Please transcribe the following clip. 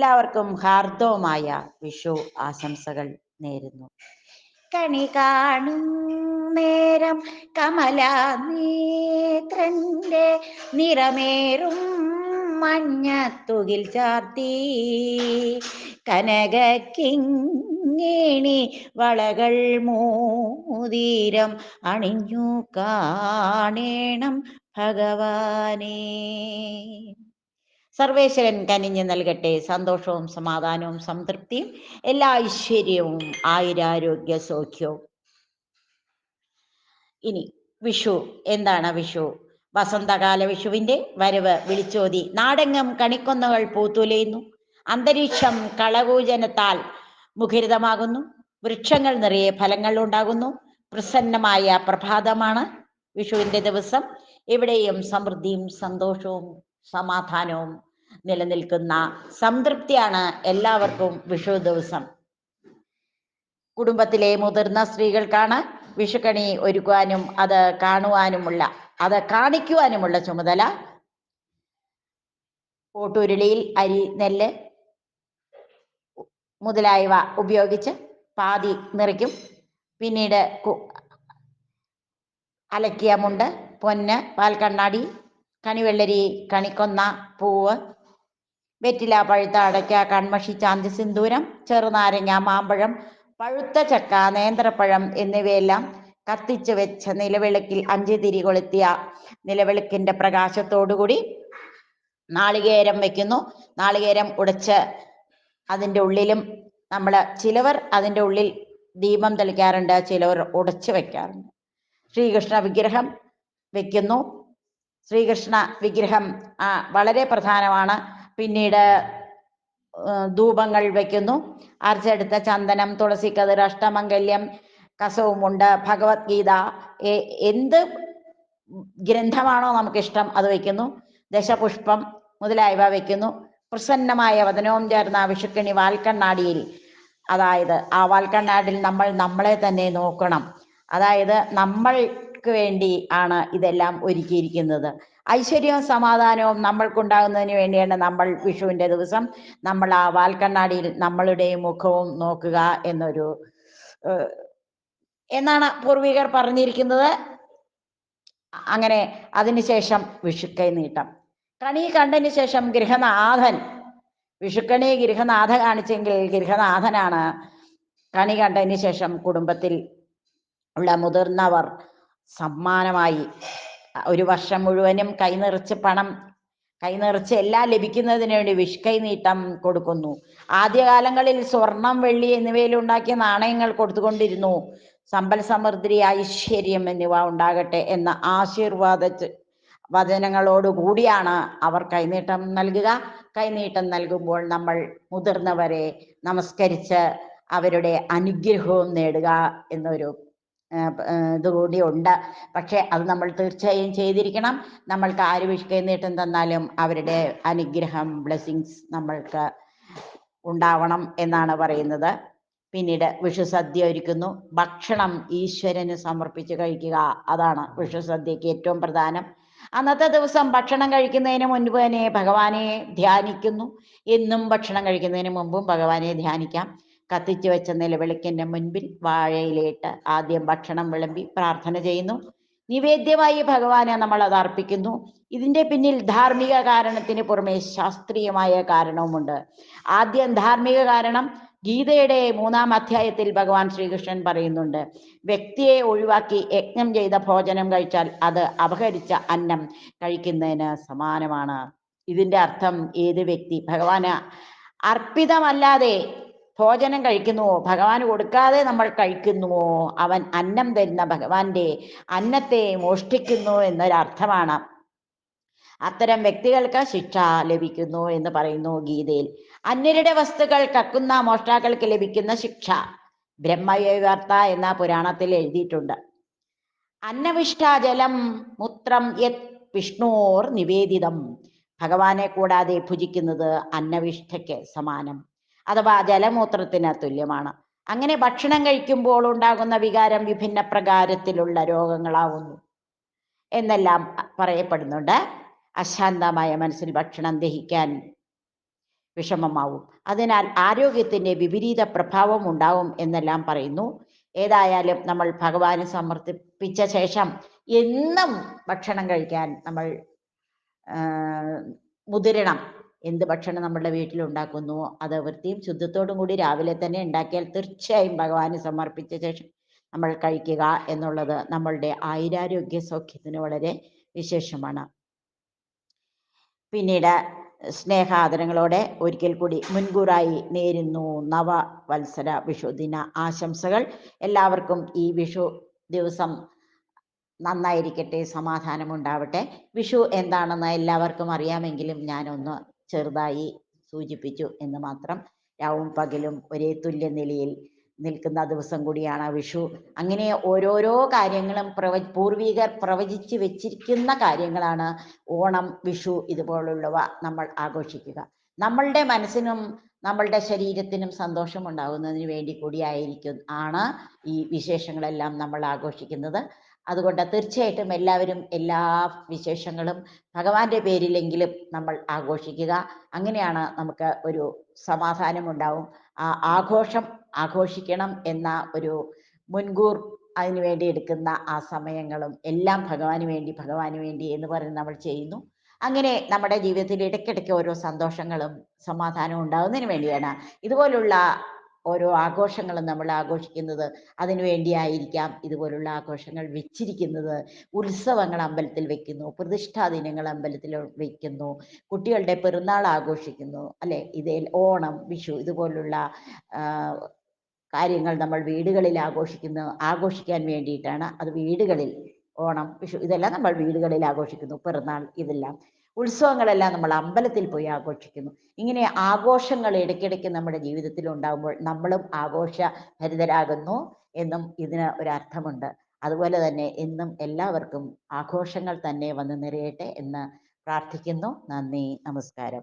എല്ലാവർക്കും ഹാർദവമായ വിഷു ആശംസകൾ നേരുന്നു. കണി കാണും നേരം കമല നേത്രന്റെ നിറമേറും മഞ്ഞത്തുകിൽ ചാർത്തി. കനക കിങ്ങേണി വളകൾ മൂതീരം അണിഞ്ഞു കാണേണം ഭഗവാനേ. സർവേശ്വരൻ കനിഞ്ഞു നൽകട്ടെ. സന്തോഷവും സമാധാനവും സംതൃപ്തിയും എല്ലാ ഐശ്വര്യവും ആയുരാരോഗ്യ സൗഖ്യവും. ഇനി വിഷു. എന്താണ് വിഷു? വസന്തകാല വിഷുവിന്റെ വരവ് വിളിച്ചോതി. നാടെങ്ങും കണിക്കൊന്നകൾ പൂത്തുലയുന്നു. അന്തരീക്ഷം കളകൂജനത്താൽ മുഖരിതമാകുന്നു. വൃക്ഷങ്ങൾ നിറയെ ഫലങ്ങൾ ഉണ്ടാകുന്നു. പ്രസന്നമായ പ്രഭാതമാണ് വിഷുവിന്റെ ദിവസം. എവിടെയും സമൃദ്ധിയും സന്തോഷവും സമാധാനവും നിലനിൽക്കുന്ന സംതൃപ്തിയാണ് എല്ലാവർക്കും വിഷു ദിവസം. കുടുംബത്തിലെ മുതിർന്ന സ്ത്രീകൾക്കാണ് വിഷുക്കണി ഒരുക്കുവാനും അത് കാണുവാനുമുള്ള അത് കാണിക്കുവാനുമുള്ള ചുമതല. പോട്ടുരുളിയിൽ അരി നെല്ല് മുതലായവ ഉപയോഗിച്ച് പാതി നിറയ്ക്കും. പിന്നീട് അലക്കിയ മുണ്ട് പൊന്ന് പാൽക്കണ്ണാടി കണിവെള്ളരി കണിക്കൊന്ന പൂവ് വെറ്റില പഴുത്ത അടയ്ക്ക കൺമഷി ചാന്തി സിന്ദൂരം ചെറുനാരങ്ങ മാമ്പഴം പഴുത്ത ചക്ക നേന്ത്രപ്പഴം എന്നിവയെല്ലാം കത്തിച്ചു വെച്ച നിലവിളക്കിൽ അഞ്ച് തിരി കൊളുത്തിയ നിലവിളക്കിന്റെ പ്രകാശത്തോടുകൂടി നാളികേരം വെക്കുന്നു. നാളികേരം ഉടച്ച് അതിന്റെ ഉള്ളിലും നമ്മൾ ചിലവർ അതിന്റെ ഉള്ളിൽ ദീപം തെളിക്കാറുണ്ട് ചിലവർ ഉടച്ച് വെക്കാറുണ്ട്. ശ്രീകൃഷ്ണ വിഗ്രഹം വെക്കുന്നു. ശ്രീകൃഷ്ണ വിഗ്രഹം വളരെ പ്രധാനമാണ്. പിന്നീട് ധൂപങ്ങൾ വെക്കുന്നു. അർച്ചെടുത്ത ചന്ദനം തുളസിക്കതിർ അഷ്ടമംഗല്യം കസവുമുണ്ട് ഭഗവത്ഗീത. എന്ത് ഗ്രന്ഥമാണോ നമുക്കിഷ്ടം അത് വയ്ക്കുന്നു ദശപുഷ്പം മുതലായവ വയ്ക്കുന്നു പ്രസന്നമായ വതനവും ചേർന്ന വിഷുക്കണി വാൽക്കണ്ണാടിയിൽ അതായത് ആ വാൽക്കണ്ണാടിൽ നമ്മൾ നമ്മളെ തന്നെ നോക്കണം. അതായത് നമ്മൾക്ക് വേണ്ടി ആണ് ഇതെല്ലാം ഒരുക്കിയിരിക്കുന്നത്. ഐശ്വര്യവും സമാധാനവും നമ്മൾക്കുണ്ടാകുന്നതിന് വേണ്ടിയാണ് നമ്മൾ വിഷുവിന്റെ ദിവസം. നമ്മൾ ആ വാൽക്കണ്ണാടിയിൽ നമ്മളുടെ മുഖവും നോക്കുക എന്നൊരു എന്നാണ് പൂർവികർ പറഞ്ഞിരിക്കുന്നത്. അങ്ങനെ അതിനുശേഷം വിഷുക്കൈ നീട്ടം. കണി കണ്ടതിന് ശേഷം ഗൃഹനാഥൻ വിഷുക്കണി ഗൃഹനാഥ കാണിച്ചെങ്കിൽ ഗൃഹനാഥനാണ്. കണി കണ്ടതിന് ശേഷം കുടുംബത്തിൽ ഉള്ള മുതിർന്നവർ സമ്മാനമായി ഒരു വർഷം മുഴുവനും കൈ നിറച്ച് പണം കൈ നിറച്ച് എല്ലാം ലഭിക്കുന്നതിന് വേണ്ടി വിഷ്കൈ നീട്ടം കൊടുക്കുന്നു. ആദ്യകാലങ്ങളിൽ സ്വർണം വെള്ളി എന്നിവയിൽ ഉണ്ടാക്കിയ നാണയങ്ങൾ കൊടുത്തുകൊണ്ടിരുന്നു. സമ്പൽ സമൃദ്ധി ഐശ്വര്യം എന്നിവ ഉണ്ടാകട്ടെ എന്ന ആശീർവാദ വചനങ്ങളോടുകൂടിയാണ് അവർ കൈനീട്ടം നൽകുക. കൈനീട്ടം നൽകുമ്പോൾ നമ്മൾ മുതിർന്നവരെ നമസ്കരിച്ച് അവരുടെ അനുഗ്രഹവും നേടുക എന്നൊരു ഇതുകൂടി ഉണ്ട്. പക്ഷേ അത് നമ്മൾ തീർച്ചയായും ചെയ്തിരിക്കണം. നമ്മൾക്ക് ആര് വിഷ്കൈ നീട്ടം തന്നാലും അവരുടെ അനുഗ്രഹം ബ്ലെസ്സിങ്സ് നമ്മൾക്ക് ഉണ്ടാവണം എന്നാണ് പറയുന്നത്. പിന്നീട് വിഷു സദ്യ ഒരുക്കുന്നു. ഭക്ഷണം ഈശ്വരന് സമർപ്പിച്ച് കഴിക്കുക. അതാണ് വിഷു സദ്യക്ക് ഏറ്റവും പ്രധാനം. അന്നത്തെ ദിവസം ഭക്ഷണം കഴിക്കുന്നതിന് മുൻപ് തന്നെ ഭഗവാനെ ധ്യാനിക്കുന്നു. എന്നും ഭക്ഷണം കഴിക്കുന്നതിന് മുമ്പും ഭഗവാനെ ധ്യാനിക്കാം. കത്തിച്ചു വെച്ച നിലവിളക്കിന്റെ മുൻപിൽ വാഴയിലേട്ട് ആദ്യം ഭക്ഷണം വിളമ്പി പ്രാർത്ഥന ചെയ്യുന്നു. നിവേദ്യമായി ഭഗവാനെ നമ്മൾ അത് അർപ്പിക്കുന്നു. ഇതിന്റെ പിന്നിൽ ധാർമ്മിക കാരണത്തിന് പുറമെ ശാസ്ത്രീയമായ കാരണവുമുണ്ട്. ആദ്യം ധാർമ്മിക കാരണം ഗീതയുടെ മൂന്നാം അധ്യായത്തിൽ ഭഗവാൻ ശ്രീകൃഷ്ണൻ പറയുന്നുണ്ട് വ്യക്തിയെ ഒഴിവാക്കി യജ്ഞം ചെയ്ത ഭോജനം കഴിച്ചാൽ അത് അപഹരിച്ച അന്നം കഴിക്കുന്നതിന് സമാനമാണ്. ഇതിന്റെ അർത്ഥം ഏത് വ്യക്തി? ഭഗവാന് അർപ്പിതമല്ലാതെ ഭോജനം കഴിക്കുന്നുവോ ഭഗവാൻ കൊടുക്കാതെ നമ്മൾ കഴിക്കുന്നുവോ അവൻ അന്നം തരുന്ന ഭഗവാന്റെ അന്നത്തെ മോഷ്ടിക്കുന്നു എന്നൊരർത്ഥമാണ്. അത്തരം വ്യക്തികൾക്ക് ശിക്ഷ ലഭിക്കുന്നു എന്ന് പറയുന്നു ഗീതയിൽ. അന്യരുടെ വസ്തുക്കൾ കക്കുന്ന മോഷ്ടാക്കൾക്ക് ലഭിക്കുന്ന ശിക്ഷ. ബ്രഹ്മവാർത്ത എന്ന പുരാണത്തിൽ എഴുതിയിട്ടുണ്ട്. അന്നവിഷ്ഠ ജലം മൂത്രം യത് വിഷ്ണോർ നിവേദിതം. ഭഗവാനെ കൂടാതെ ഭുജിക്കുന്നത് അന്നവിഷ്ഠയ്ക്ക് സമാനം. അഥവാ ജലമൂത്രത്തിന് തുല്യമാണ്. അങ്ങനെ ഭക്ഷണം കഴിക്കുമ്പോൾ ഉണ്ടാകുന്ന വികാരം വിഭിന്ന പ്രകാരത്തിലുള്ള രോഗങ്ങളാവുന്നു. എന്നെല്ലാം പറയപ്പെടുന്നുണ്ട്. അശാന്തമായ മനസ്സിൽ ഭക്ഷണം ദഹിക്കാൻ വിഷമമാവും. അതിനാൽ ആരോഗ്യത്തിന്റെ വിപരീത പ്രഭാവം ഉണ്ടാവും എന്നെല്ലാം പറയുന്നു. ഏതായാലും നമ്മൾ ഭഗവാന് സമർപ്പിച്ച ശേഷം എന്നും ഭക്ഷണം കഴിക്കാൻ നമ്മൾ മുതിരണം. എന്ത് ഭക്ഷണം നമ്മളുടെ വീട്ടിലുണ്ടാക്കുന്നു അത് വൃത്തിയും ശുദ്ധത്തോടും കൂടി രാവിലെ തന്നെ ഉണ്ടാക്കിയാൽ തീർച്ചയായും ഭഗവാന് സമർപ്പിച്ച ശേഷം നമ്മൾ കഴിക്കുക എന്നുള്ളത് നമ്മളുടെ ആയിരാരോഗ്യ സൗഖ്യത്തിന് വളരെ വിശേഷമാണ്. പിന്നീട് സ്നേഹാദരങ്ങളോടെ ഒരിക്കൽ കൂടി മുൻകൂറായി നേരുന്നു നവ വത്സര വിഷുദിന ആശംസകൾ. എല്ലാവർക്കും ഈ വിഷു ദിവസം നന്നായിരിക്കട്ടെ സമാധാനം സമാധാനമുണ്ടാവട്ടെ. വിഷു എന്താണെന്ന് എല്ലാവർക്കും അറിയാമെങ്കിലും ഞാനൊന്ന് ചെറുതായി സൂചിപ്പിച്ചു എന്ന് മാത്രം. രാവും പകലും ഒരേ തുല്യ നിലയിൽ നിൽക്കുന്ന ദിവസം കൂടിയാണ് വിഷു. അങ്ങനെ ഓരോരോ കാര്യങ്ങളും പ്രവ പൂർവികർ പ്രവചിച്ച് വെച്ചിരിക്കുന്ന കാര്യങ്ങളാണ് ഓണം വിഷു ഇതുപോലുള്ളവ നമ്മൾ ആഘോഷിക്കുക. നമ്മളുടെ മനസ്സിനും നമ്മളുടെ ശരീരത്തിനും സന്തോഷം ഉണ്ടാകുന്നതിന് വേണ്ടി കൂടിയായിരിക്കും ആണ് ഈ വിശേഷങ്ങളെല്ലാം നമ്മൾ ആഘോഷിക്കുന്നത്. അതുകൊണ്ട് തീർച്ചയായിട്ടും എല്ലാവരും എല്ലാ വിശേഷങ്ങളും ഭഗവാന്റെ പേരിലെങ്കിലും നമ്മൾ ആഘോഷിക്കുക. അങ്ങനെയാണ് നമുക്ക് ഒരു സമാധാനം ഉണ്ടാവും ആ ആഘോഷം ആഘോഷിക്കണം എന്ന ഒരു മുൻകൂർ അതിനു വേണ്ടി എടുക്കുന്ന ആ സമയങ്ങളും എല്ലാം ഭഗവാന് വേണ്ടി ഭഗവാന് വേണ്ടി എന്ന് പറഞ്ഞ് നമ്മൾ ചെയ്യുന്നു. അങ്ങനെ നമ്മുടെ ജീവിതത്തിൽ ഇടയ്ക്കിടയ്ക്ക് ഓരോ സന്തോഷങ്ങളും സമാധാനവും ഉണ്ടാകുന്നതിന് വേണ്ടിയാണ്. ഇതുപോലുള്ള ഓരോ ആഘോഷങ്ങളും നമ്മൾ ആഘോഷിക്കുന്നത്. അതിനുവേണ്ടിയായിരിക്കാം ഇതുപോലുള്ള ആഘോഷങ്ങൾ വെച്ചിരിക്കുന്നത്. ഉത്സവങ്ങൾ അമ്പലത്തിൽ വെക്കുന്നു. പ്രതിഷ്ഠാ ദിനങ്ങൾ അമ്പലത്തിൽ വെക്കുന്നു. കുട്ടികളുടെ പെരുന്നാൾ ആഘോഷിക്കുന്നു. അല്ലെ? ഇതേ ഓണം വിഷു ഇതുപോലുള്ള കാര്യങ്ങൾ നമ്മൾ വീടുകളിൽ ആഘോഷിക്കുന്നു. ആഘോഷിക്കാൻ വേണ്ടിയിട്ടാണ് അത് വീടുകളിൽ ഓണം വിഷു ഇതെല്ലാം നമ്മൾ വീടുകളിൽ ആഘോഷിക്കുന്നു. പെരുന്നാൾ ഇതെല്ലാം. ഉത്സവങ്ങളെല്ലാം നമ്മൾ അമ്പലത്തിൽ പോയി ആഘോഷിക്കുന്നു. ഇങ്ങനെ ആഘോഷങ്ങൾ ഇടയ്ക്കിടയ്ക്ക് നമ്മുടെ ജീവിതത്തിൽ ഉണ്ടാകുമ്പോൾ നമ്മളും ആഘോഷഭരിതരാകുന്നു എന്നും ഇതിന് ഒരർത്ഥമുണ്ട് അതുപോലെ തന്നെ എന്നും എല്ലാവർക്കും ആഘോഷങ്ങൾ തന്നെ വന്ന് നിറയട്ടെ എന്ന് പ്രാർത്ഥിക്കുന്നു. നന്ദി നമസ്കാരം.